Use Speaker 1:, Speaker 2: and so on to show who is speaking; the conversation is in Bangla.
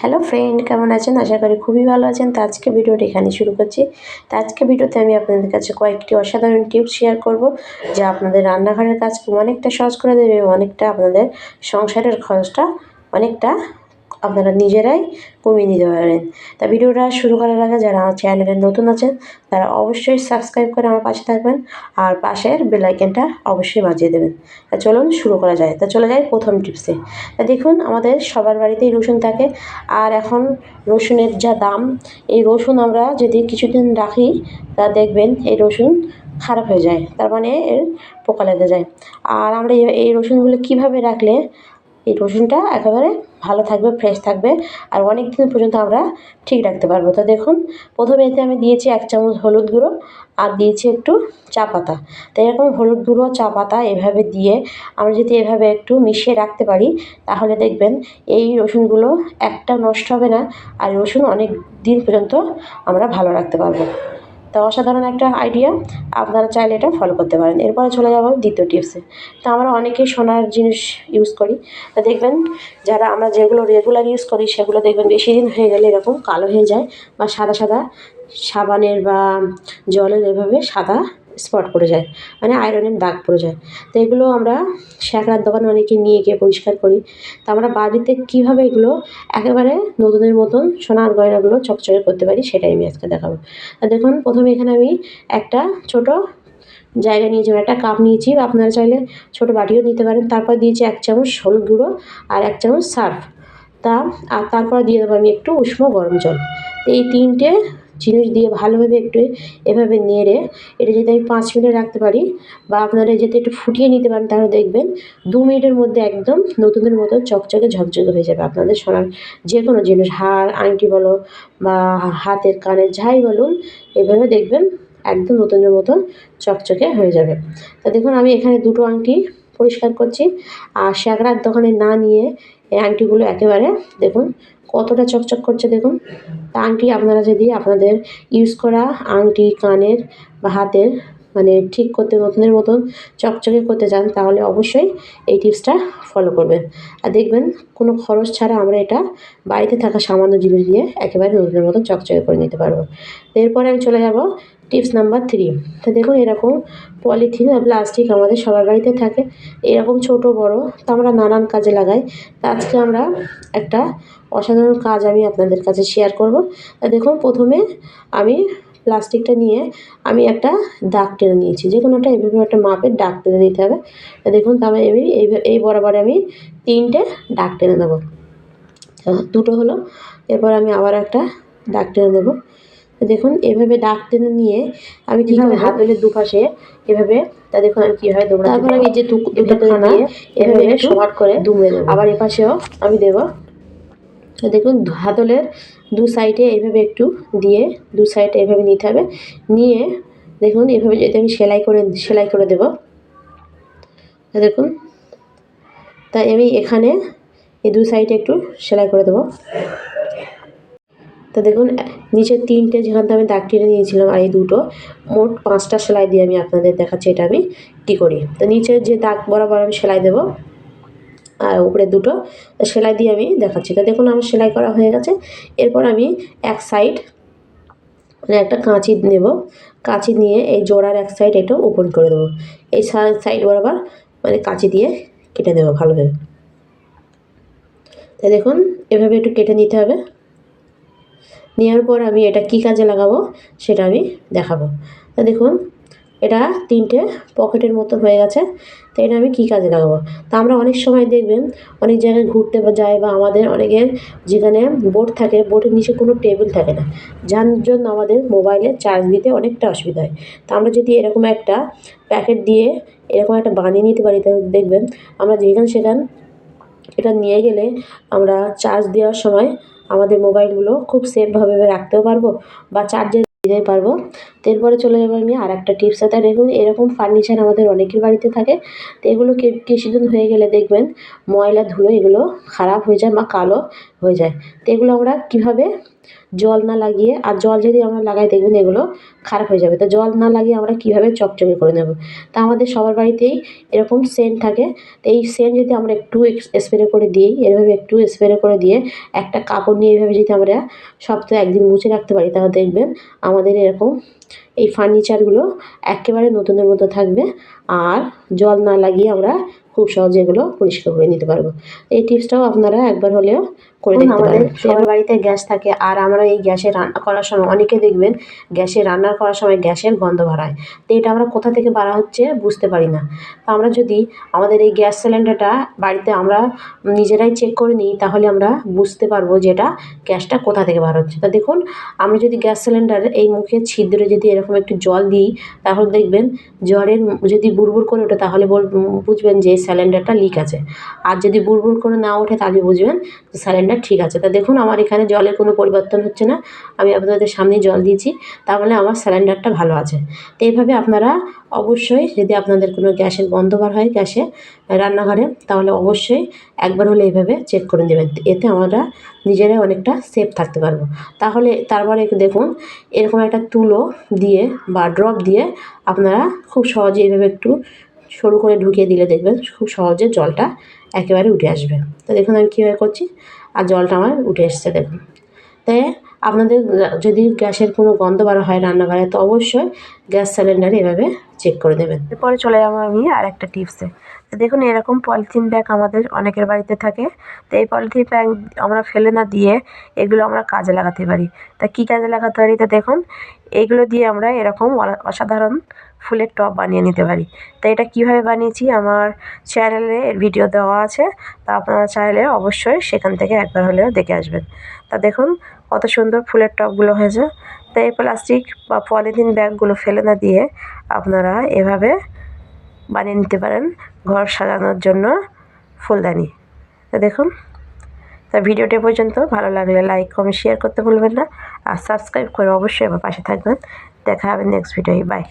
Speaker 1: হ্যালো ফ্রেন্ড কেমন আছেন? আশা করি খুবই ভালো আছেন। তো আজকে ভিডিওটা এখানে শুরু করছি। তো আজকে ভিডিওতে আমি আপনাদের কাছে কয়েকটি অসাধারণ টিপস শেয়ার করব, যা আপনাদের রান্নাঘরের কাজকে অনেকটা সহজ করে দেবে অনেকটা আপনাদের সংসারের খরচটা অনেকটা আপনারা নিজেরাই কমিয়ে নিতে পারেন। তা ভিডিওটা শুরু করার আগে যারা আমার চ্যানেলে নতুন আছেন, তারা অবশ্যই সাবস্ক্রাইব করে আমার পাশে থাকবেন আর পাশের বেলাইকেনটা অবশ্যই বাজিয়ে দেবেন। তা চলুন শুরু করা যায়। তা চলে যায় প্রথম টিপসে তা দেখুন, আমাদের সবার বাড়িতেই রসুন থাকে। আর এখন রসুনের যা দাম, এই রসুন আমরা যদি কিছুদিন রাখি, তা দেখবেন এই রসুন খারাপ হয়ে যায়। তার মানে এর পোকা লেগে যায়। আর আমরা এই- রসুনগুলো কীভাবে রাখলে এই রসুনটা একেবারে ভালো থাকবে ফ্রেশ থাকবে আর অনেক দিন পর্যন্ত আমরা ঠিক রাখতে পারব। তো দেখুন, প্রথমে এতে আমি দিয়েছি এক চামচ হলুদ গুঁড়ো আর দিয়েছি একটু চা পাতা। তো এরকম হলুদ গুঁড়ো, চা পাতা এভাবে দিয়ে আমরা যদি এভাবে একটু মিশিয়ে রাখতে পারি, তাহলে দেখবেন এই রসুনগুলো একটা নষ্ট হবে না আর রসুন অনেক দিন পর্যন্ত আমরা ভালো রাখতে পারব। তো অসাধারণ একটা আইডিয়া আপনারা চাইলে এটা ফলো করতে পারেন। এরপরে চলে যাব দ্বিতীয় টিপসে তো আমরা অনেকেই সোনার জিনিস ইউজ করি। তা দেখবেন যারা আমরা যেগুলো রেগুলার ইউজ করি, সেগুলো দেখবেন বেশি দিন হয়ে গেলে এরকম কালো হয়ে যায় বা সাদা সাদা সাবানের বা জলের এভাবে সাদা স্পট পড়ে যায় মানে আয়রনের দাগ পড়ে যায়। তো এগুলো আমরা শ্যাকরার দোকানে অনেকে নিয়ে গিয়ে পরিষ্কার করি। তো আমরা বাড়িতে কীভাবে এগুলো একেবারে নতুনের মতন সোনার গয়নাগুলো চকচকে করতে পারি সেটাই আমি আজকে দেখাবো। তা দেখুন, প্রথমে এখানে আমি একটা ছোট জায়গা নিয়েছি মানে একটা কাপ নিয়েছি। আপনারা চাইলে ছোটো বাটিও নিতে পারেন। তারপর দিয়েছি এক চামচ হলুদ গুঁড়ো আর এক চামচ সার্ফ। তা, আর তারপর দিয়ে দেবো আমি একটু উষ্ণ গরম জল। এই তিনটে জিনিস দিয়ে ভালোভাবে একটু এভাবে নেড়ে, এটা যদি আমি পাঁচ মিনিট রাখতে পারি বা আপনারা যদি একটু ফুটিয়ে নিতে পারেন, তাহলে দেখবেন দু মিনিটের মধ্যে একদম নতুনের মতো চকচকে ঝকঝকে হয়ে যাবে আপনাদের সোনার যে কোনো জিনিস হার আংটি বলো বা হাতের কানের যাই বলুন, এভাবে দেখবেন একদম নতুনের মতো চকচকে হয়ে যাবে। তা দেখুন, আমি এখানে দুটো আংটি পরিষ্কার করছি। আর শ্যাকরার দোকানে না নিয়ে এই আংটিগুলো একেবারে দেখুন, কতটা চকচক করছে দেখুন। তা আংটি আপনারা যদি আপনাদের ইউজ করা আংটি, কানের বা হাতের মানে ঠিক করতে নতুনের মতন চকচকে করতে চান, তাহলে অবশ্যই এই টিপসটা ফলো করবেন আর দেখবেন, কোনো খরচ ছাড়া আমরা এটা বাড়িতে থাকা সামান্য জিনিস দিয়ে একেবারে নতুনের মতন চকচকে করে নিতে পারব। এরপরে আমি চলে যাব টিপস নাম্বার থ্রি তো দেখুন, এরকম পলিথিন আর প্লাস্টিক আমাদের সবার বাড়িতে থাকে। এরকম ছোট, বড়, তো আমরা নানান কাজে লাগাই। তা আজকে আমরা একটা অসাধারণ কাজ আমি আপনাদের কাছে শেয়ার করব। তা দেখুন, প্রথমে আমি প্লাস্টিকটা নিয়ে আমি একটা দাগ টেনে নিয়েছি। যে কোনো একটা এভাবে একটা মাপের দাগ টেনে নিতে হবে। তা দেখুন তারপরে আমি এই এই বরাবর আমি তিনটে দাগ টেনে দেবো দুটো হলো এরপর আমি আবার একটা দাগ টেনে দেবো দেখুন এভাবে দাগ টেনে নিয়ে আমি ঠিকভাবে হাতলের দুপাশে এভাবে তা দেখুন আমি কীভাবে দেবো তারপর আমি যে দুটো খানা এভাবে সমান করে দুমড়ে দেবো আবার এপাশেও আমি দেবো। দেখুন হাতলের দু সাইডে এভাবে একটু দিয়ে দু সাইডে এভাবে নিতে হবে। নিয়ে দেখুন, এভাবে যদি আমি সেলাই করে সেলাই করে দেবো। দেখুন, তাই আমি এখানে এই দু সাইডে একটু সেলাই করে দেবো। তা দেখুন নিচের তিনটে যেখান থেকে আমি দাগ টেনে নিয়েছিলাম আর এই দুটো, মোট পাঁচটা সেলাই দিয়ে আমি আপনাদের দেখাচ্ছি এটা আমি কী করি। তো নিচের যে দাগ বরাবর আমি সেলাই দেবো আর উপরে দুটো। সেলাই দিয়ে আমি দেখাচ্ছি। তো দেখুন, আমার সেলাই করা হয়ে গেছে। এরপর আমি এক সাইড মানে একটা কাঁচি নেব। কাঁচি নিয়ে এই জোড়ার এক সাইড এটা ওপেন করে দেবো। এই সাইড বরাবর মানে কাঁচি দিয়ে কেটে দেবো ভালোভাবে। তো দেখুন, এভাবে একটু কেটে নিতে হবে। নেওয়ার পর আমি এটা কী কাজে লাগাবো, সেটা আমি দেখাবো। তা দেখুন এটা তিনটে পকেটের মতো হয়ে গেছে। তো এটা আমি কী কাজে লাগাবো? তা আমরা অনেক সময় দেখবেন অনেক জায়গায় ঘুরতে যাই বা আমাদের অনেকের যেখানে বোর্ড থাকে বোর্ডের নিচে কোনো টেবিল থাকে না। যার জন্য আমাদের মোবাইলে চার্জ দিতে অনেকটা অসুবিধা হয়। তা আমরা যদি এরকম একটা প্যাকেট দিয়ে এরকম একটা বানিয়ে নিতে পারি, তাহলে দেখবেন আমরা যেখানে সেখান এটা নিয়ে গেলে আমরা চার্জ দেওয়ার সময় আমাদের মোবাইলগুলো খুব সেফভাবে রাখতেও পারব বা চার্জে দিতে পারব। এরপরে চলে যাব আমি আর একটা টিপস আছে। দেখুন, এরকম ফার্নিচার আমাদের অনেকের বাড়িতে থাকে। তো এগুলো কিছুদিন হয়ে গেলে দেখবেন ময়লা, ধুলো এগুলো খারাপ হয়ে যায় বা কালো হয়ে যায়। তো এগুলো আমরা কীভাবে জল না লাগিয়ে আর জল যদি আমরা লাগাই, দেখবেন এগুলো খারাপ হয়ে যাবে। তো জল না লাগিয়ে আমরা কীভাবে চকচকে করে নেব? তা আমাদের সবার বাড়িতেই এরকম সেন্ট থাকে। তো এই সেন্ট যদি আমরা একটু স্প্রে করে দিই, এভাবে একটু স্প্রে করে দিয়ে একটা কাপড় নিয়ে এভাবে যদি আমরা সপ্তাহে একদিন মুছে রাখতে পারি, তাহলে দেখবেন আমাদের এরকম এই ফার্নিচারগুলো একেবারে নতুনের মতো থাকবে। আর জল না লাগিয়ে আমরা খুব সহজে এগুলো পরিষ্কার করে নিতে পারব। এই টিপসটাও আপনারা একবার হলেও করে দেখতে পারেন। সবার বাড়িতে গ্যাস থাকে আর আমরা এই গ্যাসে রান্না করার সময় অনেকে দেখবেন গ্যাসে রান্না করার সময় গ্যাসের গন্ধ বাড়ায়। তো এটা আমরা কোথা থেকে বাড়া হচ্ছে বুঝতে পারি না। তো আমরা যদি আমাদের এই গ্যাস সিলিন্ডারটা বাড়িতে আমরা নিজেরাই চেক করে নিই তাহলে আমরা বুঝতে পারব যে এটা গ্যাসটা কোথা থেকে বার হচ্ছে। তা দেখুন আমরা যদি গ্যাস সিলিন্ডার এই মুখে ছিদ্রে যদি এরকম একটু জল দিই তাহলে দেখবেন জ্বরের যদি বুড়বুড় করে ওঠে তাহলে বুঝবেন যে সিলিন্ডারটা লিক আছে। আর যদি বুড়বুড় করে না ওঠে তাহলে বুঝবেন যে সিলিন্ডার ঠিক আছে। তা দেখুন, আমার এখানে জলের কোনো পরিবর্তন হচ্ছে না। আমি আপনাদের সামনে জল দিয়েছি, তাহলে আমার সিলিন্ডারটা ভালো আছে। তো এইভাবে আপনারা অবশ্যই যদি আপনাদের কোনো গ্যাসের গন্ধ বার হয় গ্যাসে রান্নাঘরে, তাহলে অবশ্যই একবার হলে এইভাবে চেক করে নেবেন। এতে আমরা নিজেরাই অনেকটা সেফ থাকতে পারব। তাহলে তারপরে দেখুন, এরকম একটা তুলো দিয়ে বা ড্রপ দিয়ে আপনারা খুব সহজে এইভাবে একটু সরু করে ঢুকিয়ে দিলে দেখবেন খুব সহজে জলটা একেবারে উঠে আসবে। তো দেখুন আমি কীভাবে করছি। আর জলটা আমার উঠে এসছে দেখুন। তাই আপনাদের যদি গ্যাসের কোনো গন্ধ বার হয় রান্নাঘরে, তো অবশ্যই গ্যাস সিলিন্ডার এভাবে চেক করে দেবেন। এরপরে চলে যাব আমি আর একটা টিপসে দেখুন এরকম পলিথিন ব্যাগ আমাদের অনেকের বাড়িতে থাকে। তো এই পলিথিন ব্যাগ আমরা ফেলে না দিয়ে এগুলো আমরা কাজে লাগাতে পারি। তা কী কাজে লাগাতে পারি? তা দেখুন, এগুলো দিয়ে আমরা এরকম অসাধারণ ফুলের টব বানিয়ে নিতে পারি। তো এটা কীভাবে বানিয়েছি? আমার চ্যানেলে ভিডিও দেওয়া আছে। তা আপনারা চাইলে অবশ্যই সেখান থেকে একবার হলেও দেখে আসবেন। তা দেখুন, কত সুন্দর ফুলের টবগুলো হয়েছে। তো এই প্লাস্টিক বা পলিথিন ব্যাগগুলো ফেলে না দিয়ে আপনারা এভাবে বানিয়ে নিতে পারেন ঘর সাজানোর জন্য ফুলদানি। তো দেখুন, তা ভিডিওটি পর্যন্ত। ভালো লাগলে লাইক কমেন্ট শেয়ার করতে ভুলবেন না। আর সাবস্ক্রাইব করে অবশ্যই আমার পাশে থাকবেন। দেখা হবে নেক্সট ভিডিও বাই